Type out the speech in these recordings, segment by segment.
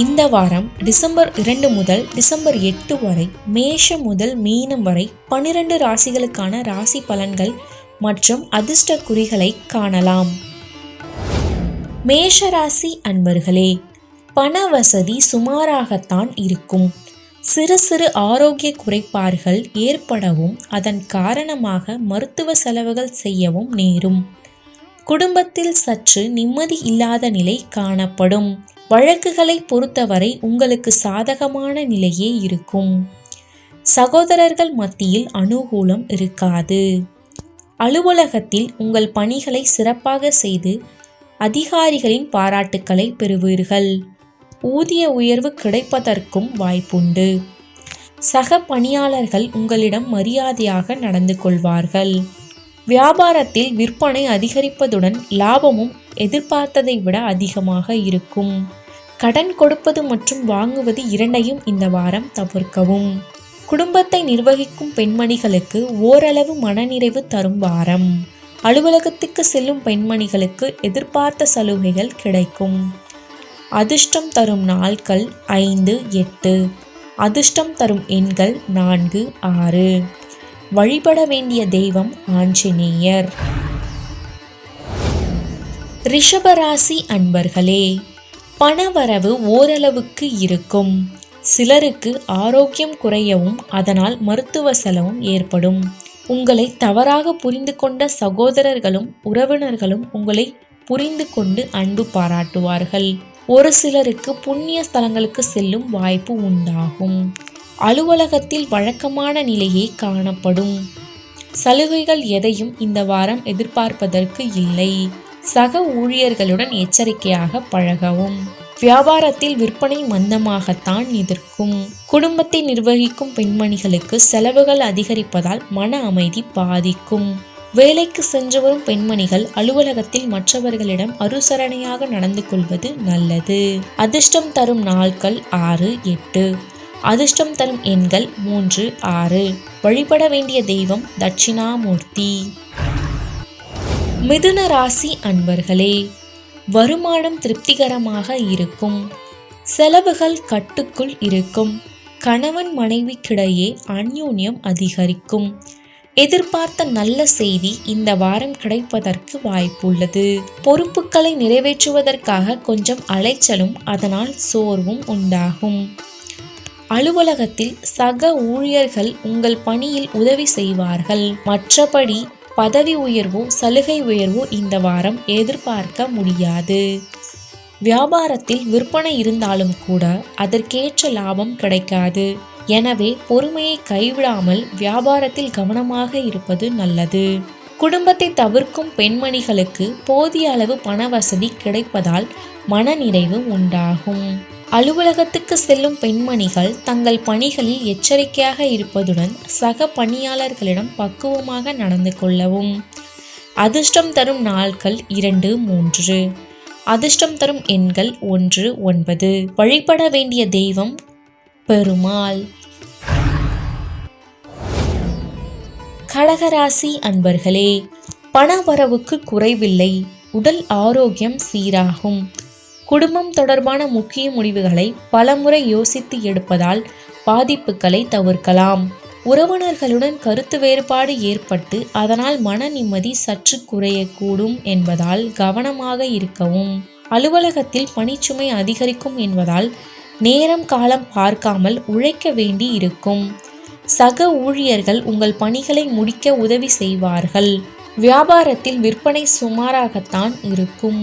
இந்த வாரம் டிசம்பர் இரண்டு முதல் டிசம்பர் எட்டு வரை மேஷம் முதல் மீனம் வரை பனிரெண்டு ராசிகளுக்கான ராசி பலன்கள் மற்றும் அதிர்ஷ்ட குறிகளை காணலாம். மேஷ ராசி அன்பர்களே பண வசதி சுமாராகத்தான் இருக்கும். சிறு சிறு ஆரோக்கிய குறைபாடுகள் ஏற்படவும் அதன் காரணமாக மருத்துவ செலவுகள் செய்யவும் நேரும். குடும்பத்தில் சற்று நிம்மதி இல்லாத நிலை காணப்படும். வழக்குகளை பொறுத்தவரை உங்களுக்கு சாதகமான நிலையே இருக்கும். சகோதரர்கள் மத்தியில் அனுகூலம் இருக்காது. அலுவலகத்தில் உங்கள் பணிகளை சிறப்பாக செய்து அதிகாரிகளின் பாராட்டுக்களை பெறுவீர்கள். ஊதிய உயர்வு கிடைப்பதற்கும் வாய்ப்புண்டு. சக பணியாளர்கள் உங்களிடம் மரியாதையாக நடந்து கொள்வார்கள். வியாபாரத்தில் விற்பனை அதிகரிப்பதுடன் லாபமும் எதிர்பார்த்ததை விட அதிகமாக இருக்கும். கடன் கொடுப்பது மற்றும் வாங்குவது இரண்டையும் இந்த வாரம் தவிர்க்கவும். குடும்பத்தை நிர்வகிக்கும் பெண்மணிகளுக்கு ஓரளவு மனநிறைவு தரும் வாரம். அலுவலகத்துக்கு செல்லும் பெண்மணிகளுக்கு எதிர்பார்த்த சலுகைகள் கிடைக்கும். அதிர்ஷ்டம் தரும் நாட்கள் ஐந்து எட்டு. அதிர்ஷ்டம் தரும் எண்கள் நான்கு ஆறு. வழிபட வேண்டிய தெய்வம் ஆஞ்சநேயர். ரிஷபராசி அன்பர்களே பணவரவு ஓரளவுக்கு இருக்கும். சிலருக்கு ஆரோக்கியம் குறையவும் அதனால் மருத்துவ செலவும் ஏற்படும். உங்களை தவறாக புரிந்து கொண்ட சகோதரர்களும் உறவினர்களும் உங்களை புரிந்து கொண்டு அன்பு பாராட்டுவார்கள். ஒரு சிலருக்கு புண்ணிய ஸ்தலங்களுக்கு செல்லும் வாய்ப்பு உண்டாகும். அலுவலகத்தில் வழக்கமான நிலையே காணப்படும். சலுகைகள் எதையும் இந்த வாரம் எதிர்பார்ப்பதற்கு இல்லை. சக ஊழியர்களுடன் எச்சரிக்கையாக பழகவும். வியாபாரத்தில் விற்பனை மந்தமாகத்தான் எதிர்க்கும் குடும்பத்தை நிர்வகிக்கும் பெண்மணிகளுக்கு செலவுகள் அதிகரிப்பதால் மன அமைதி பாதிக்கும். வேலைக்கு சென்று வரும் பெண்மணிகள் அலுவலகத்தில் மற்றவர்களிடம் அனுசரணையாக நடந்து கொள்வது நல்லது. அதிர்ஷ்டம் தரும் நாட்கள் ஆறு எட்டு. அதிர்ஷ்டம் தரும் எண்கள் மூன்று ஆறு. வழிபட வேண்டிய தெய்வம் தட்சிணாமூர்த்தி. மிதுன ராசி அன்பர்களே வருமானம் திருப்திகரமாக இருக்கும். செலவுகள் கட்டுக்குள் இருக்கும். கணவன் மனைவிக்கிடையே அந்யூன்யம் அதிகரிக்கும். எதிர்பார்த்த நல்ல செய்தி இந்த வாரம் கிடைப்பதற்கு வாய்ப்புள்ளது. பொறுப்புகளை நிறைவேற்றுவதற்காக கொஞ்சம் அலைச்சலும் அதனால் சோர்வும் உண்டாகும். அலுவலகத்தில் சக ஊழியர்கள் உங்கள் பணியில் உதவி செய்வார்கள். மற்றபடி பதவி உயர்வோ சலுகை உயர்வோ இந்த வாரம் எதிர்பார்க்க முடியாது. வியாபாரத்தில் விற்பனை இருந்தாலும் கூட அதற்கேற்ற லாபம் கிடைக்காது. எனவே பொறுமையை கைவிடாமல் வியாபாரத்தில் கவனமாக இருப்பது நல்லது. குடும்பத்தை தவிர்க்கும் பெண்மணிகளுக்கு போதிய அளவு பண வசதி கிடைப்பதால் மனநிறைவு உண்டாகும். அலுவலகத்துக்கு செல்லும் பெண்மணிகள் தங்கள் பணிகளில் எச்சரிக்கையாக இருப்பதுடன் சக பணியாளர்களிடம் பக்குவமாக நடந்து கொள்ளவும். அதிர்ஷ்டம் தரும் நாட்கள் இரண்டு மூன்று. அதிர்ஷ்டம் தரும் எண்கள் ஒன்று ஒன்பது. வழிபட வேண்டிய தெய்வம் பெருமாள். கடகராசி அன்பர்களே பணவரவுக்கு குறைவில்லை. உடல் ஆரோக்கியம் சீராகும். குடும்பம் தொடர்பான முக்கிய முடிவுகளை பலமுறை யோசித்து எடுப்பதால் பாதிப்புகளை தவிர்க்கலாம். உறவினர்களுடன் கருத்து வேறுபாடு ஏற்பட்டு அதனால் மன நிம்மதி சற்று குறையக்கூடும் என்பதால் கவனமாக இருக்கவும். அலுவலகத்தில் பணிச்சுமை அதிகரிக்கும் என்பதால் நேரம் காலம் பார்க்காமல் உழைக்க வேண்டி இருக்கும். சக ஊழியர்கள் உங்கள் பணிகளை முடிக்க உதவி செய்வார்கள். வியாபாரத்தில் விற்பனை சுமாராகத்தான் இருக்கும்.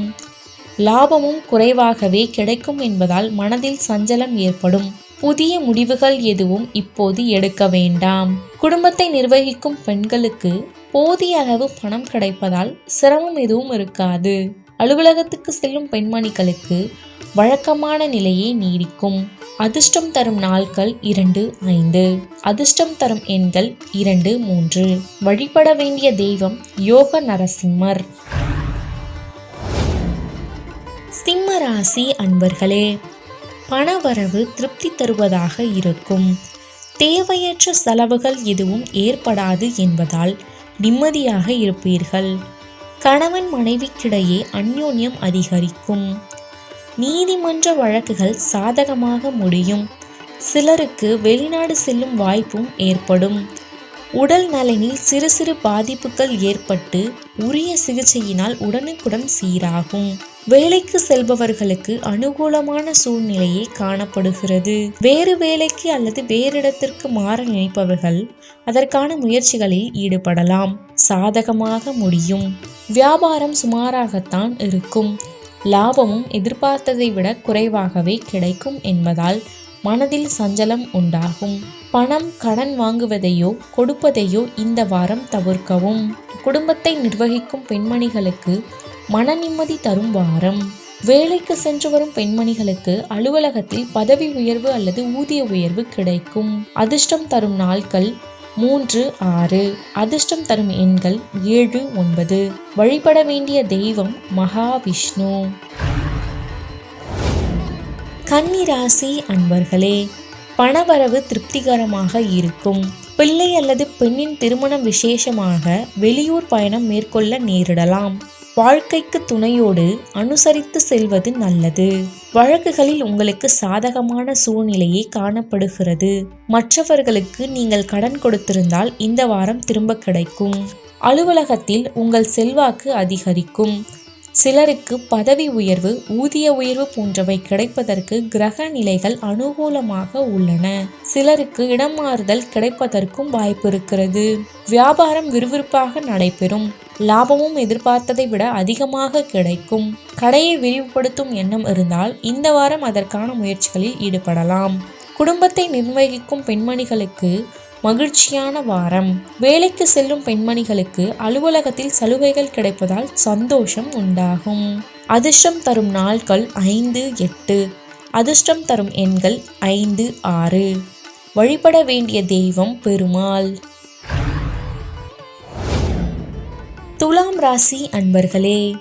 லாபமும் குறைவாகவே கிடைக்கும் என்பதால் மனதில் சஞ்சலம் ஏற்படும். புதிய முடிவுகள் எதுவும் இப்போது எடுக்க வேண்டாம். குடும்பத்தை நிர்வகிக்கும் பெண்களுக்கு போதிய அளவு பணம் கிடைப்பதால் சிரமம் எதுவும் இருக்காது. அலுவலகத்துக்கு செல்லும் பெண்மணிகளுக்கு வழக்கமான நிலையே நீடிக்கும். அதிர்ஷ்டம் தரும் நாட்கள் இரண்டு ஐந்து. அதிர்ஷ்டம் தரும் எண்கள் இரண்டு மூன்று. வழிபட வேண்டிய தெய்வம் யோக நரசிம்மர். சிம்ம ராசி அன்பர்களே பணவரவு திருப்தி தருவதாக இருக்கும். தேவையற்ற செலவுகள் எதுவும் ஏற்படாது என்பதால் நிம்மதியாக இருப்பீர்கள். கணவன் மனைவிக்கிடையே அந்யோன்யம் அதிகரிக்கும். நீதிமன்ற வழக்குகள் சாதகமாக முடியும். சிலருக்கு வெளிநாடு செல்லும் வாய்ப்பும் ஏற்படும். உடல் நலனில் சிறு சிறு பாதிப்புகள் ஏற்பட்டு உரிய சிகிச்சையினால் உடனுக்குடன் சீராகும். வேலைக்கு செல்பவர்களுக்கு அனுகூலமான சூழ்நிலையே காணப்படுகிறது. வேறு வேலைக்கு அல்லது வேறு இடத்திற்கு மாற நினைப்பவர்கள் அதற்கான முயற்சிகளில் ஈடுபடலாம். சாதகமாக முடியும். வியாபாரம் சுமாராகத்தான் இருக்கும். லாபமும் எதிர்பார்த்ததை விட குறைவாகவே கிடைக்கும் என்பதால் மனதில் சஞ்சலம் உண்டாகும். பணம் கடன் வாங்குவதையோ கொடுப்பதையோ இந்த வாரம் தவிர்க்கவும். குடும்பத்தை நிர்வகிக்கும் பெண்மணிகளுக்கு மன நிம்மதி தரும் வாரம். வேலைக்கு சென்று வரும் பெண்மணிகளுக்கு அலுவலகத்தில் பதவி உயர்வு அல்லது ஊதிய உயர்வு கிடைக்கும். அதிர்ஷ்டம் தரும் நாட்கள் மூன்று ஆறு. அதிர்ஷ்டம் தரும் எண்கள் ஏழு ஒன்பது. வழிபட வேண்டிய தெய்வம் மகாவிஷ்ணு. கன்னிராசி அன்பர்களே பணவரவு திருப்திகரமாக இருக்கும். பிள்ளை அல்லது பெண்ணின் திருமணம் விசேஷமாக வெளியூர் பயணம் மேற்கொள்ள நேரிடலாம். வாழ்க்கைக்கு துணையோடு அனுசரித்து செல்வது நல்லது. வழக்குகளில் உங்களுக்கு சாதகமான சூழ்நிலையே காணப்படுகிறது. மற்றவர்களுக்கு நீங்கள் கடன் கொடுத்திருந்தால் இந்த வாரம் திரும்ப கிடைக்கும். அலுவலகத்தில் உங்கள் செல்வாக்கு அதிகரிக்கும். சிலருக்கு பதவி உயர்வு ஊதிய உயர்வு போன்றவை கிடைப்பதற்கு கிரக நிலைகள் அனுகூலமாக உள்ளன. சிலருக்கு இடம் மாறுதல் கிடைப்பதற்கும் வாய்ப்பு இருக்கிறது. வியாபாரம் விறுவிறுப்பாக நடைபெறும். லாபமும் எதிர்பார்த்ததை விட அதிகமாக கிடைக்கும். கடையை விரிவுபடுத்தும் எண்ணம் இருந்தால் இந்த வாரம் அதற்கான முயற்சிகளில் ஈடுபடலாம். குடும்பத்தை நிர்வகிக்கும் பெண்மணிகளுக்கு மகிழ்ச்சியான வாரம். வேலைக்கு செல்லும் பெண்மணிகளுக்கு அலுவலகத்தில் சலுகைகள் கிடைப்பதால் சந்தோஷம் உண்டாகும். அதிர்ஷ்டம் தரும் நாட்கள் ஐந்து எட்டு. அதிர்ஷ்டம் தரும் எண்கள் ஐந்து ஆறு. வழிபட வேண்டிய தெய்வம் பெருமாள். துலாம் ராசி அன்பர்களே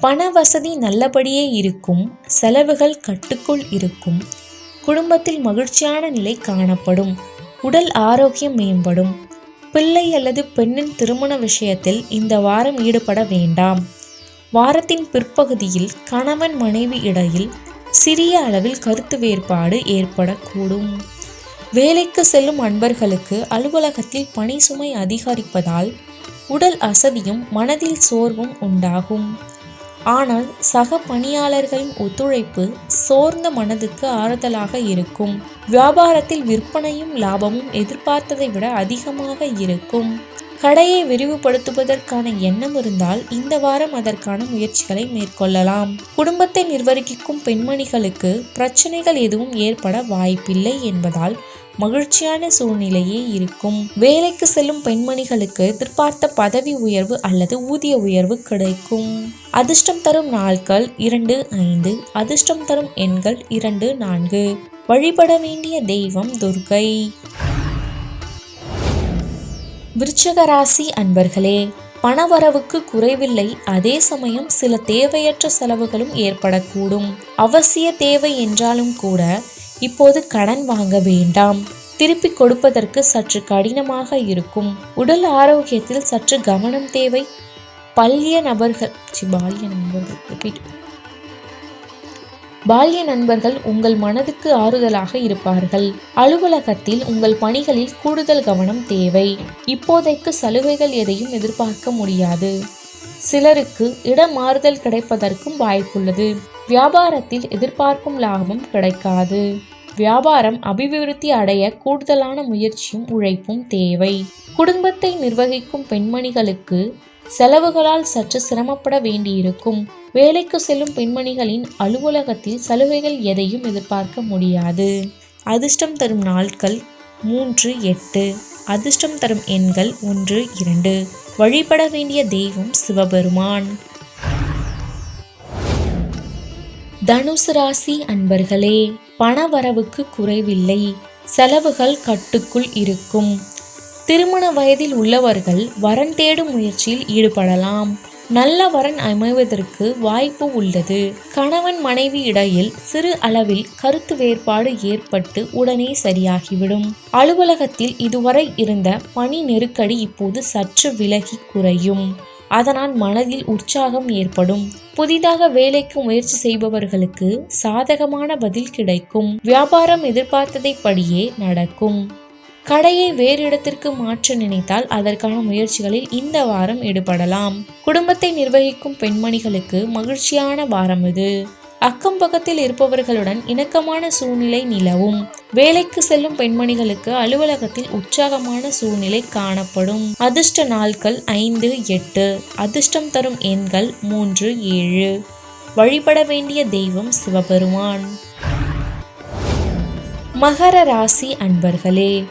பண வசதி நல்லபடியே இருக்கும் செலவுகள் கட்டுக்குள் இருக்கும் குடும்பத்தில் மகிழ்ச்சியான நிலை காணப்படும். உடல் ஆரோக்கியம் மேம்படும். பிள்ளை அல்லது பெண்ணின் திருமண விஷயத்தில் இந்த வாரம் ஈடுபட வேண்டாம். வாரத்தின் பிற்பகுதியில் கணவன் மனைவி இடையில் சிறிய அளவில் கருத்து வேறுபாடு ஏற்படக்கூடும். வேலைக்கு செல்லும் அன்பர்களுக்கு அலுவலகத்தில் பணி சுமை அதிகரிப்பதால் உடல் அசதியும் மனதில் சோர்வும் உண்டாகும். ஆனால் சக பணியாளர்களின் ஒத்துழைப்பு சோர்ந்த மனதுக்கு ஆறுதலாக இருக்கும். வியாபாரத்தில் விற்பனையும் லாபமும் எதிர்பார்த்ததை விட அதிகமாக இருக்கும். கடையை விரிவுபடுத்துவதற்கான எண்ணம் இருந்தால் இந்த வாரம் அதற்கான முயற்சிகளை மேற்கொள்ளலாம். குடும்பத்தை நிர்வகிக்கும் பெண்மணிகளுக்கு பிரச்சனைகள் எதுவும் ஏற்பட வாய்ப்பில்லை என்பதால் மகிழ்ச்சியான சூழ்நிலையே இருக்கும். வேலைக்கு செல்லும் பெண்மணிகளுக்கு எதிர்பார்த்த பதவி உயர்வு அல்லது ஊதிய உயர்வு கிடைக்கும். அதிர்ஷ்டம் தரும் நாட்கள் இரண்டு ஐந்து. அதிர்ஷ்டம் தரும் எண்கள் இரண்டு நான்கு. வழிபட வேண்டிய தெய்வம் துர்கை. விருச்சகராசி அன்பர்களே பணவரவுக்கு குறைவில்லை. அதே சமயம் சில தேவையற்ற செலவுகளும் ஏற்படக்கூடும். அவசிய தேவை என்றாலும் கூட இப்போது கடன் வாங்க வேண்டாம். திருப்பி கொடுப்பதற்கு சற்று கடினமாக இருக்கும். உடல் ஆரோக்கியத்தில் சற்று கவனம் தேவை. பல்ய நபர்கள் பால்ய நண்பர்கள் ரிப்பீட் பால்ய நண்பர்கள் உங்கள் மனதுக்கு ஆறுதலாக இருப்பார்கள். அலுவலகத்தில் உங்கள் பணிகளில் கூடுதல் கவனம் தேவை. இப்போதைக்கு சலுகைகள் எதையும் எதிர்பார்க்க முடியாது. சிலருக்கு இடமாறுதல் கிடைப்பதற்கும் வாய்ப்புள்ளது. வியாபாரத்தில் எதிர்பார்க்கும் லாபம் கிடைக்காது. வியாபாரம் அபிவிருத்தி அடைய கூடுதலான முயற்சியும் உழைப்பும் தேவை. குடும்பத்தை நிர்வகிக்கும் பெண்மணிகளுக்கு செலவுகளால் சற்று சிரமப்பட வேண்டியிருக்கும். வேலைக்கு செல்லும் பெண்மணிகளின் அலுவலகத்தில் சலுகைகள் எதையும் எதிர்பார்க்க முடியாது. அதிர்ஷ்டம் தரும் நாட்கள் மூன்று எட்டு. அதிர்ஷ்டம் தரும் எண்கள் ஒன்று இரண்டு. வழிபட வேண்டிய தெய்வம் சிவபெருமான். தனுசு ராசி அன்பர்களே பணவரவுக்கு குறைவில்லை. செலவுகள் கட்டுக்குள் இருக்கும். திருமண வயதில் உள்ளவர்கள் வரன் தேடும் முயற்சியில் ஈடுபடலாம். நல்ல வரன் அமைவதற்கு வாய்ப்பு உள்ளது. கணவன் மனைவி இடையில் சிறு அளவில் கருத்து வேறுபாடு ஏற்பட்டு உடனே சரியாகிவிடும். அலுவலகத்தில் இதுவரை இருந்த பணி நெருக்கடி இப்போது சற்று விலகி குறையும். அதனால் மனதில் உற்சாகம் ஏற்படும். புதிதாக வேலைக்கு முயற்சி செய்பவர்களுக்கு சாதகமான பதில் கிடைக்கும். வியாபாரம் எதிர்பார்த்ததைப்படியே நடக்கும். கடையை வேறு இடத்திற்கு மாற்ற நினைத்தால் அதற்கான முயற்சிகளில் இந்த வாரம் ஈடுபடலாம். குடும்பத்தை நிர்வகிக்கும் பெண்மணிகளுக்கு மகிழ்ச்சியான வாரம் இது. அக்கம் பக்கத்தில் இருப்பவர்களுடன் இணக்கமான சூழ்நிலை நிலவும். வேலைக்கு செல்லும் பெண்மணிகளுக்கு அலுவலகத்தில் உற்சாகமான சூழ்நிலை காணப்படும். அதிர்ஷ்ட நாட்கள் ஐந்து எட்டு. அதிர்ஷ்டம் தரும் எண்கள் மூன்று ஏழு. வழிபட வேண்டிய தெய்வம் சிவபெருமான். மகர ராசி அன்பர்களே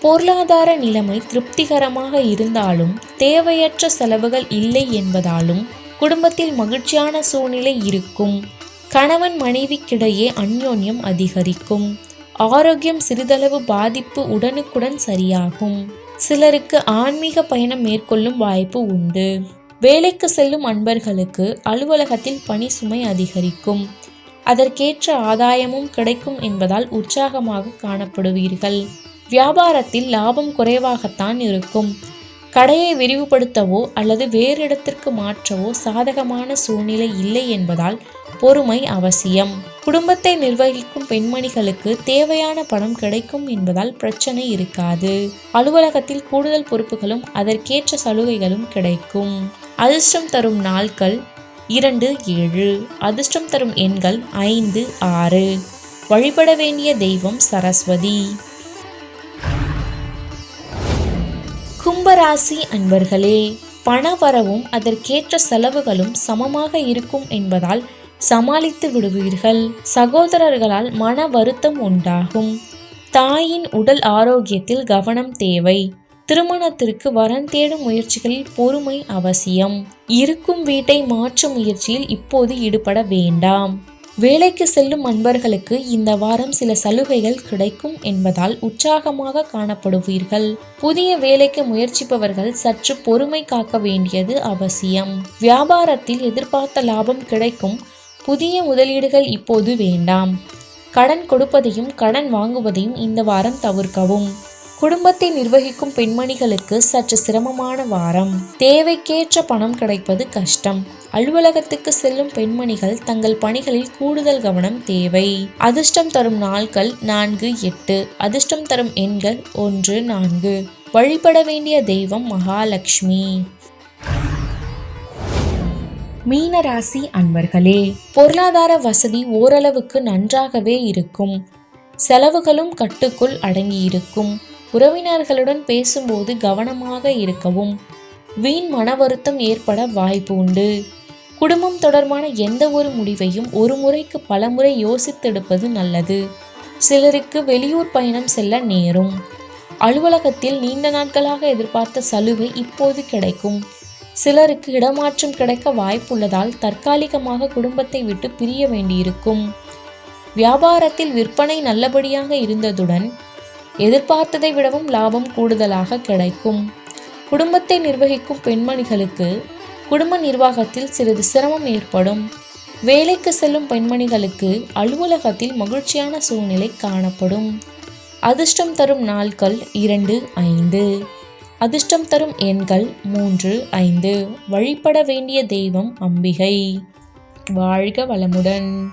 பொருளாதார நிலைமை திருப்திகரமாக இருந்தாலும் தேவையற்ற செலவுகள் இல்லை என்பதாலும் குடும்பத்தில் மகிழ்ச்சியான சூழ்நிலை இருக்கும். கணவன் மனைவிக்கிடையே அந்யோன்யம் அதிகரிக்கும். ஆரோக்கியம் சிறிதளவு பாதிப்பு உடனுக்குடன் சரியாகும். சிலருக்கு ஆன்மீக பயணம் மேற்கொள்ளும் வாய்ப்பு உண்டு. வேலைக்கு செல்லும் அன்பர்களுக்கு அலுவலகத்தில் பணி சுமை அதிகரிக்கும். அதற்கேற்ற ஆதாயமும் கிடைக்கும் என்பதால் உற்சாகமாக காணப்படுவீர்கள். வியாபாரத்தில் லாபம் குறைவாகத்தான் இருக்கும். கடையை விரிவுபடுத்தவோ அல்லது வேறு இடத்திற்கு மாற்றவோ சாதகமான சூழ்நிலை இல்லை என்பதால் பொறுமை அவசியம். குடும்பத்தை நிர்வகிக்கும் பெண்மணிகளுக்கு தேவையான பணம் கிடைக்கும் என்பதால் பிரச்சனை இருக்காது. அலுவலகத்தில் கூடுதல் பொறுப்புகளும் அதற்கேற்ற சலுகைகளும் கிடைக்கும். அதிர்ஷ்டம் தரும் நாட்கள் இரண்டு ஏழு. அதிர்ஷ்டம் தரும் எண்கள் ஐந்து ஆறு. வழிபட வேண்டிய தெய்வம் சரஸ்வதி. கும்பராசி அன்பர்களே பணவரவும் அதற்கேற்ற செலவுகளும் சமமாக இருக்கும் என்பதால் சமாளித்து விடுவீர்கள். சகோதரர்களால் மன வருத்தம் உண்டாகும். தாயின் உடல் ஆரோக்கியத்தில் கவனம் தேவை. திருமணத்திற்கு வரன் தேடும் முயற்சிகளில் பொறுமை அவசியம். இருக்கும் வீட்டை மாற்றும் முயற்சியில் இப்போது ஈடுபட வேண்டாம். வேலைக்கு செல்லும் அன்பர்களுக்கு இந்த வாரம் சில சலுகைகள் கிடைக்கும் என்பதால் உற்சாகமாக காணப்படுவீர்கள். புதிய வேலைக்கு முயற்சிப்பவர்கள் சற்று பொறுமை காக்க வேண்டியது அவசியம். வியாபாரத்தில் எதிர்பார்த்த லாபம் கிடைக்கும். புதிய முதலீடுகள் இப்போது வேண்டாம். கடன் கொடுப்பதையும் கடன் வாங்குவதையும் இந்த வாரம் தவிர்க்கவும். குடும்பத்தை நிர்வகிக்கும் பெண்மணிகளுக்கு சற்று சிரமமான வாரம். தேவைக்கேற்ற பணம் கிடைப்பது கஷ்டம். அலுவலகத்துக்கு செல்லும் பெண்மணிகள் தங்கள் பணிகளில் கூடுதல் கவனம் தேவை. அதிர்ஷ்டம் தரும் நாட்கள் நான்கு எட்டு. அதிர்ஷ்டம் தரும் எண்கள் ஒன்று நான்கு. வழிபட வேண்டிய தெய்வம் மகாலட்சுமி. மீனராசி அன்பர்களே பொருளாதார வசதி ஓரளவுக்கு நன்றாகவே இருக்கும். செலவுகளும் கட்டுக்குள் அடங்கியிருக்கும். உறவினர்களுடன் பேசும்போது கவனமாக இருக்கவும். வீண் மன வருத்தம் ஏற்பட வாய்ப்பு உண்டு. குடும்பம் தொடர்பான எந்த ஒரு முடிவையும் ஒரு முறைக்கு பலமுறை யோசித்தெடுப்பது நல்லது. சிலருக்கு வெளியூர் பயணம் செல்ல நேரும். அலுவலகத்தில் நீண்ட நாட்களாக எதிர்பார்த்த சலுகை இப்போது கிடைக்கும். சிலருக்கு இடமாற்றம் கிடைக்க வாய்ப்புள்ளதால் தற்காலிகமாக குடும்பத்தை விட்டு பிரிய வேண்டியிருக்கும். வியாபாரத்தில் விற்பனை நல்லபடியாக இருந்ததுடன் எதிர்பார்த்ததை விடவும் லாபம் கூடுதலாக கிடைக்கும். குடும்பத்தை நிர்வகிக்கும் பெண்மணிகளுக்கு குடும்ப நிர்வாகத்தில் சிறிது சிரமம் ஏற்படும். வேலைக்கு செல்லும் பெண்மணிகளுக்கு அலுவலகத்தில் மகிழ்ச்சியான சூழ்நிலை காணப்படும். அதிர்ஷ்டம் தரும் நாட்கள் இரண்டு ஐந்து. அதிர்ஷ்டம் தரும் எண்கள் மூன்று ஐந்து. வழிபட வேண்டிய தெய்வம் அம்பிகை. வாழ்க வளமுடன்.